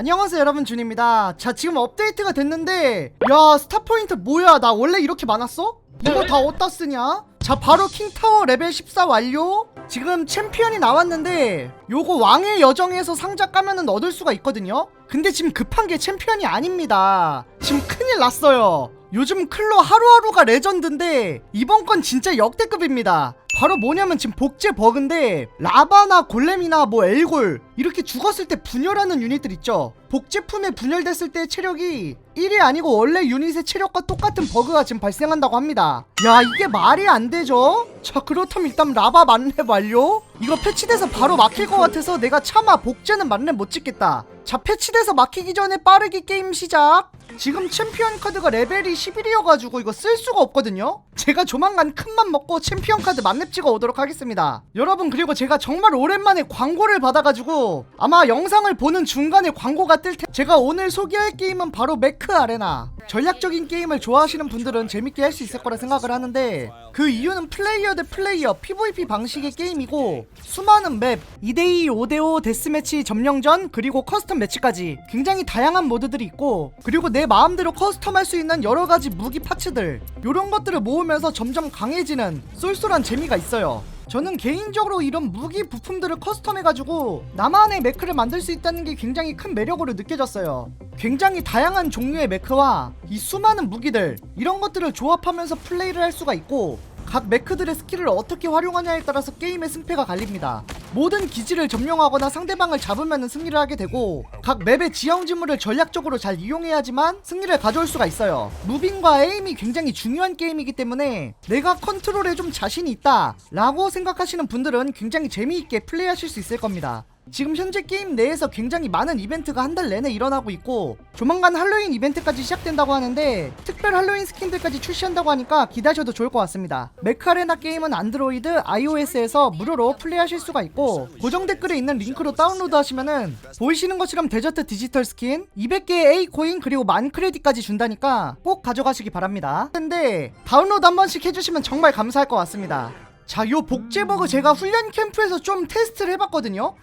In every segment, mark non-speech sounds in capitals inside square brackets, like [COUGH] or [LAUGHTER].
안녕하세요 여러분. 준입니다. 자 지금 업데이트가 됐는데 야 스타포인트 뭐야? 나 원래 이렇게 많았어? 이거 다 어디다 쓰냐? 자 바로 킹타워 레벨 14 완료. 지금 챔피언이 나왔는데 요거 왕의 여정에서 상자 까면은 얻을 수가 있거든요? 근데 지금 급한 게 챔피언이 아닙니다. 지금 큰일 났어요 요즘 클로 하루하루가 레전드인데 이번 건 진짜 역대급입니다. 바로 뭐냐면 지금 복제 버그인데 라바나 골렘이나 뭐 엘골 이렇게 죽었을 때 분열하는 유닛들 있죠? 복제품에 분열됐을 때 체력이 1이 아니고 원래 유닛의 체력과 똑같은 버그가 지금 발생한다고 합니다. 야 이게 말이 안 되죠? 자 그렇다면 일단 라바 만렙 완료. 이거 패치돼서 바로 막힐 것 같아서 내가 차마 복제는 만렙 못 찍겠다. 자 패치돼서 막히기 전에 빠르게 게임 시작 지금 챔피언 카드가 레벨이 11이어가지고 이거 쓸 수가 없거든요 제가 조만간 큰맘 먹고 챔피언 카드 만렙 찍어 오도록 하겠습니다. 여러분 그리고 제가 정말 오랜만에 광고를 받아가지고 아마 영상을 보는 중간에 광고가 뜰 테... 제가 오늘 소개할 게임은 바로 메크 아레나. 전략적인 게임을 좋아하시는 분들은 재밌게 할 수 있을 거라 생각을 하는데 그 이유는 플레이어 대 플레이어 PVP 방식의 게임이고 수많은 맵 2대2 5대5 데스매치 점령전 그리고 커스텀 매치까지 굉장히 다양한 모드들이 있고 그리고 내 마음대로 커스텀할 수 있는 여러 가지 무기 파츠들 이런 것들을 모으면 서 점점 강해지는 쏠쏠한 재미가 있어요. 저는 개인적으로 이런 무기 부품들을 커스텀해가지고 나만의 매크를 만들 수 있다는 게 굉장히 큰 매력으로 느껴졌어요. 굉장히 다양한 종류의 매크와 이 수많은 무기들 이런 것들을 조합하면서 플레이를 할 수가 있고 각 매크들의 스킬을 어떻게 활용하냐에 따라서 게임의 승패가 갈립니다. 모든 기지를 점령하거나 상대방을 잡으면 승리를 하게 되고 각 맵의 지형 지물을 전략적으로 잘 이용해야지만 승리를 가져올 수가 있어요. 무빙과 에임이 굉장히 중요한 게임이기 때문에 내가 컨트롤에 좀 자신이 있다 라고 생각하시는 분들은 굉장히 재미있게 플레이하실 수 있을 겁니다. 지금 현재 게임 내에서 굉장히 많은 이벤트가 한 달 내내 일어나고 있고 조만간 할로윈 이벤트까지 시작된다고 하는데 특별 할로윈 스킨들까지 출시한다고 하니까 기대하셔도 좋을 것 같습니다. 메카레나 게임은 안드로이드, iOS에서 무료로 플레이하실 수가 있고 고정 댓글에 있는 링크로 다운로드 하시면은 보이시는 것처럼 데저트 디지털 스킨 200개의 A 코인 그리고 만 크레딧까지 준다니까 꼭 가져가시기 바랍니다. 근데 다운로드 한 번씩 해주시면 정말 감사할 것 같습니다. 자, 요 복제버그 제가 훈련 캠프에서 좀 테스트를 해봤거든요.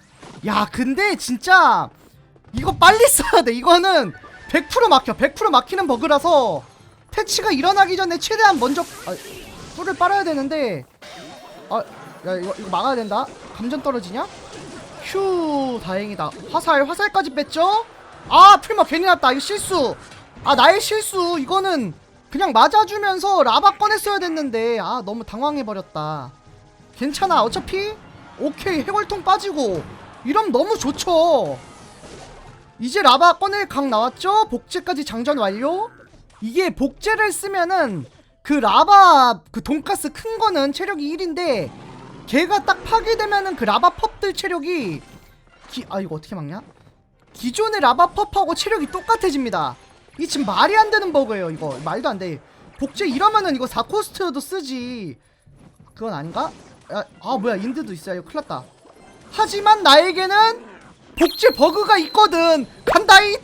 야 근데 진짜 이거 빨리 [LAUGHS] 써야 돼. 이거는 100% 막혀. 100% 막히는 버그라서 패치가 일어나기 전에 최대한 먼저 아, 뿔을 빨아야 되는데. 아 야 이거 이거 막아야 된다. 감전 떨어지냐? 휴 다행이다. 화살 화살까지 뺐죠? 아 풀마 괜히 났다. 이거 실수. 아 나의 실수. 이거는 그냥 맞아주면서 라바 꺼냈어야 됐는데. 아 너무 당황해버렸다. 괜찮아. 어차피 오케이. 해골통 빠지고 이러면 너무 좋죠. 이제 라바 꺼낼 각 나왔죠? 복제까지 장전 완료. 이게 복제를 쓰면은 그 라바 그 돈가스 큰 거는 체력이 1인데 걔가 딱 파괴되면은 그 라바 펍들 체력이 기, 아 이거 어떻게 막냐? 기존의 라바 펍하고 체력이 똑같아집니다. 이 지금 말이 안 되는 버그예요 이거. 말도 안돼. 복제 이러면은 이거 4코스트도 쓰지. 그건 아닌가? 야, 아 뭐야. 인드도 있어 이거 큰일 났다 하지만 나에게는 복제 버그가 있거든. 간다이.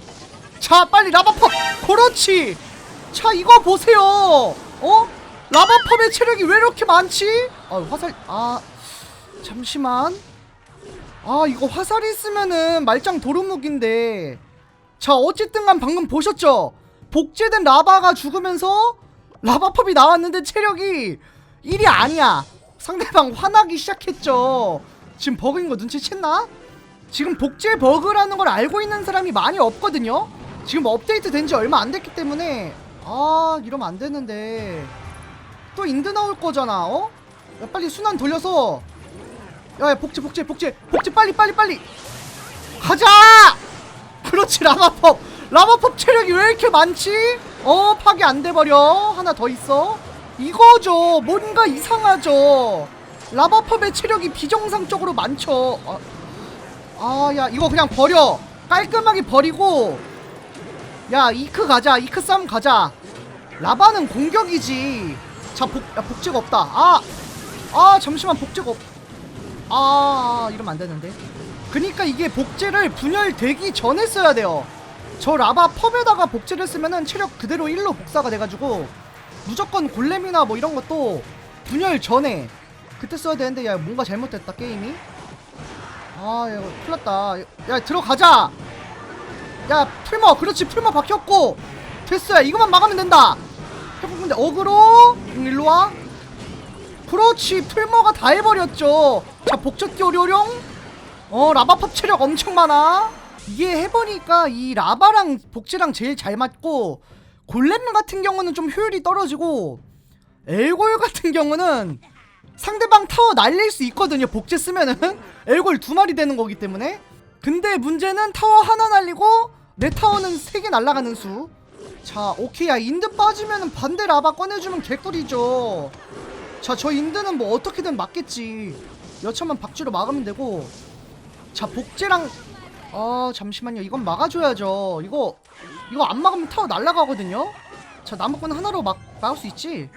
자 빨리 라바펍 그렇지. 자 이거 보세요. 어? 라바펍의 체력이 왜 이렇게 많지? 아 화살 아 잠시만. 아 이거 화살 있으면은 말짱 도루묵인데. 자 어쨌든 간 방금 보셨죠? 복제된 라바가 죽으면서 라바펍이 나왔는데 체력이 1이 아니야. 상대방 화나기 시작했죠 지금 버그인 거 눈치챘나? 지금 복제 버그라는 걸 알고 있는 사람이 많이 없거든요? 지금 업데이트 된 지 얼마 안 됐기 때문에. 아 이러면 안 되는데. 또 인드 나올 거잖아 어? 야 빨리 순환 돌려서. 야, 야 복제 복제 복제. 복제 빨리 빨리 빨리. 가자! 그렇지 라마펍 라마펍 체력이 왜 이렇게 많지? 어 파괴 안 돼버려. 하나 더 있어. 이거죠. 뭔가 이상하죠 라바펍의 체력이 비정상적으로 많죠. 아, 아, 야, 이거 그냥 버려. 깔끔하게 버리고. 야, 이크 가자. 이크 싸움 가자. 라바는 공격이지. 자, 복, 야, 복제가 없다. 아, 아, 잠시만, 복제가 없. 아, 이러면 안 되는데. 그니까 이게 복제를 분열되기 전에 써야 돼요. 저 라바 펍에다가 복제를 쓰면은 체력 그대로 1로 복사가 돼가지고 무조건 골렘이나 뭐 이런 것도 분열 전에 그때 써야 되는데 야 뭔가 잘못됐다 게임이? 아 야, 이거 큰일 났다. 야 들어가자! 야 풀머! 그렇지 풀머 박혔고! 됐어요. 이것만 막으면 된다! 해보는데 어그로? 응, 일로와. 그렇지 풀머가 다 해버렸죠. 자 복잡기 오료룡? 어 라바팝 체력 엄청 많아. 이게 해보니까 이 라바랑 복지랑 제일 잘 맞고 골렘 같은 경우는 좀 효율이 떨어지고 엘골 같은 경우는 상대방 타워 날릴 수 있거든요 복제 쓰면은 [LAUGHS] 엘골 두 마리 되는 거기 때문에 근데 문제는 타워 하나 날리고 내 타워는 세 개 날아가는 수. 자, 오케이. 야, 인드 빠지면은 반대 라바 꺼내주면 개꿀이죠. 자, 저 인드는 뭐 어떻게든 막겠지. 여차만 박쥐로 막으면 되고. 자, 복제랑 어, 잠시만요. 이건 막아줘야죠. 이거 이거 안 막으면 타워 날아가거든요. 자, 나무꾼 하나로 막 막을 수 있지.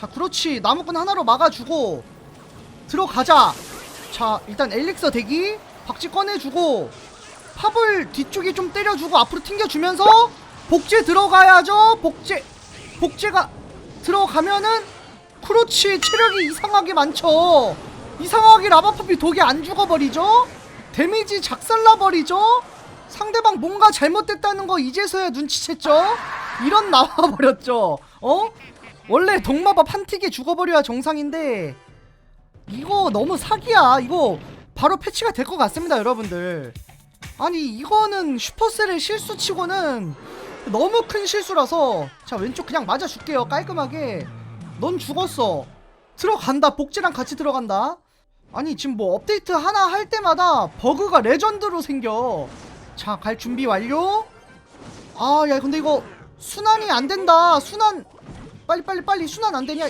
자, 그렇지. 나무꾼 하나로 막아주고 들어가자. 자, 일단 엘릭서 대기. 박쥐 꺼내주고 팝을 뒤쪽에 좀 때려주고 앞으로 튕겨주면서 복제 들어가야죠. 복제 복제가 들어가면은 그렇지 체력이 이상하게 많죠. 이상하게 라바팝이 독이 안 죽어버리죠. 데미지 작살나버리죠. 상대방 뭔가 잘못됐다는 거 이제서야 눈치챘죠. 이런 [LAUGHS] 나와버렸죠. 어? 원래 동마법 한 틱에 죽어버려야 정상인데 이거 너무 사기야. 이거 바로 패치가 될 것 같습니다, 여러분들. 아니 이거는 슈퍼셀의 실수치고는 너무 큰 실수라서 자 왼쪽 그냥 맞아 줄게요 깔끔하게. 넌 죽었어. 들어간다 복지랑 같이 들어간다. 아니 지금 뭐 업데이트 하나 할 때마다 버그가 레전드로 생겨. 자 갈 준비 완료. 아 야 근데 이거 순환이 안 된다. 순환 빨리 빨리 빨리. 순환 안 되냐?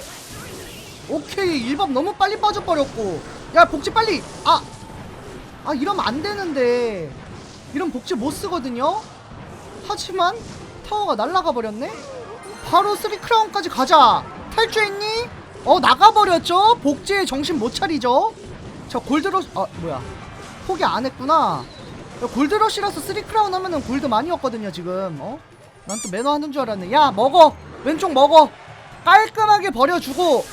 오케이. 1번 너무 빨리 빠져버렸고. 야 복지 빨리. 아. 아 이러면 안 되는데. 이런 복지 못 쓰거든요? 하지만 타워가 날아가 버렸네? 바로 3크라운까지 가자. 탈주했니? 어 나가버렸죠? 복지에 정신 못 차리죠? 자 골드러시 아 뭐야. 포기 안 했구나. 야, 골드러시라서 3크라운 하면은 골드 많이었거든요 지금. 어? 난 또 매너 하는 줄 알았네. 야 먹어. 왼쪽 먹어 깔끔하게 버려주고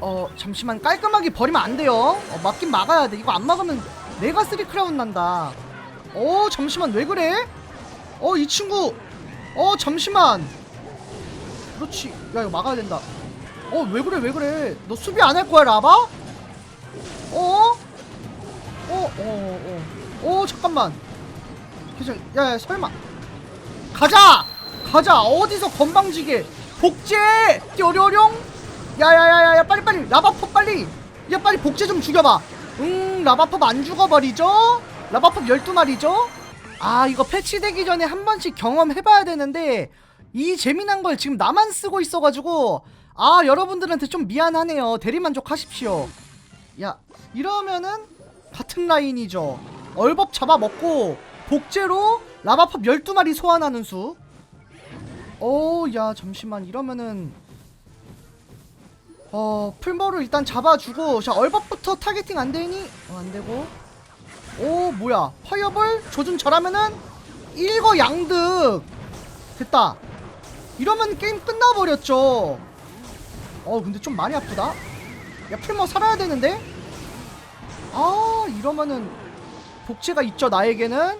어 잠시만 깔끔하게 버리면 안 돼요 어, 막긴 막아야 돼 이거 안 막으면 내가 3크라운 난다 어 잠시만 왜 그래? 어 이 친구 어 잠시만 그렇지 야 이거 막아야 된다 어 왜 그래 왜 그래 너 수비 안 할 거야 라바? 어? 어? 어? 어? 어? 잠깐만 괜찮 야야 설마 가자 가자 어디서 건방지게 복제! 띠어려령 야야야야야 빨리 빨리! 라바팝 빨리! 야 빨리 복제 좀 죽여봐! 응 라바팝 안 죽어버리죠? 라바팝 12마리죠? 아 이거 패치되기 전에 한 번씩 경험해봐야 되는데 이 재미난 걸 지금 나만 쓰고 있어가지고 아 여러분들한테 좀 미안하네요. 대리만족 하십시오. 야 이러면은 같은 라인이죠. 얼법 잡아먹고 복제로 라바팝 12마리 소환하는 수 오, 야, 잠시만. 이러면은 어, 풀머를 일단 잡아주고 자, 얼법부터 타겟팅 안 되니? 어, 안 되고. 오, 뭐야? 파이어볼 조준 잘하면은 일거 양득. 됐다. 이러면 게임 끝나버렸죠. 어, 근데 좀 많이 아프다. 야, 풀머 살아야 되는데? 아, 이러면은 복제가 있죠, 나에게는.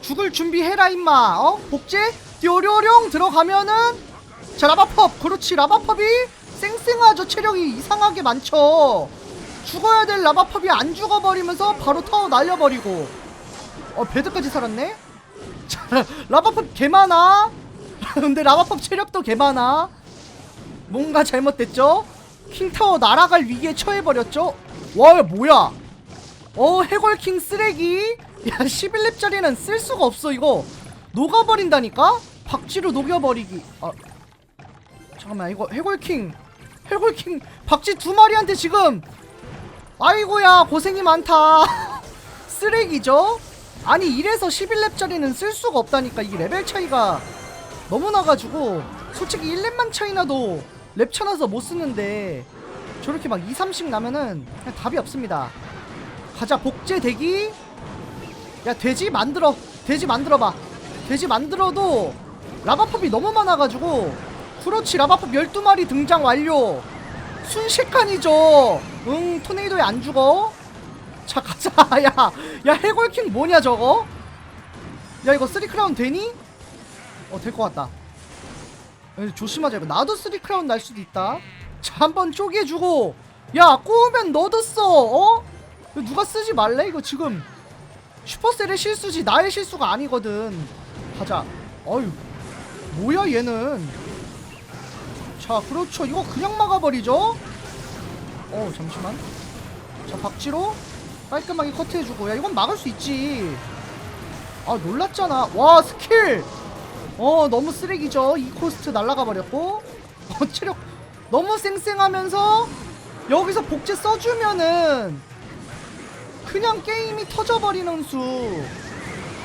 죽을 준비해라, 임마. 어? 복제? 띠오료룡 들어가면은 자, 라바팝. 그렇지, 라바팝이 쌩쌩하죠. 체력이 이상하게 많죠. 죽어야 될 라바팝이 안 죽어버리면서 바로 타워 날려버리고. 어, 배드까지 살았네? [LAUGHS] 자, 라바팝 개 많아. [LAUGHS] 근데 라바팝 체력도 개 많아. 뭔가 잘못됐죠? 킹타워 날아갈 위기에 처해버렸죠? 와, 뭐야? 어, 해골킹 쓰레기? 야, [LAUGHS] 11렙짜리는 쓸 수가 없어, 이거. 녹아버린다니까? 박쥐로 녹여버리기. 아, 잠깐만, 이거 해골킹. 해골킹 박쥐 두 마리한테 지금. 아이고야 고생이 많다. [LAUGHS] 쓰레기죠? 아니 이래서 11렙짜리는 쓸 수가 없다니까. 이게 레벨 차이가 너무 나가지고. 솔직히 1렙만 차이 나도 렙 차나서 못 쓰는데 저렇게 막 2, 30 나면은 그냥 답이 없습니다. 가자 복제 대기. 야 돼지 만들어. 돼지 만들어봐. 돼지 만들어도 라바팝이 너무 많아가지고 그렇지 라바팝 12마리 등장 완료. 순식간이죠. 응 토네이도에 안 죽어? 자 가자. [LAUGHS] 야야 해골킹 뭐냐 저거? 야 이거 쓰리 크라운 되니? 어될 것 같다. 야, 조심하자 이거. 나도 쓰리 크라운 날 수도 있다. 자 한번 쪼개주고. 야 꼬우면 너도 써 어? 누가 쓰지 말래? 이거 지금 슈퍼셀의 실수지. 나의 실수가 아니거든. 가자. 어휴 뭐야 얘는? 자 그렇죠. 이거 그냥 막아버리죠? 어 잠시만. 자 박지로 깔끔하게 커트해주고 야 이건 막을 수 있지. 아 놀랐잖아. 와 스킬! 어 너무 쓰레기죠. 이 코스트 날라가 버렸고. 어 체력 너무 쌩쌩하면서 여기서 복제 써주면은 그냥 게임이 터져버리는 수.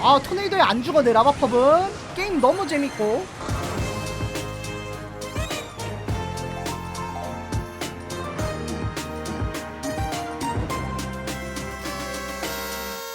아 토네이도에 안 죽어 내 라바팝은. 게임 너무 재밌고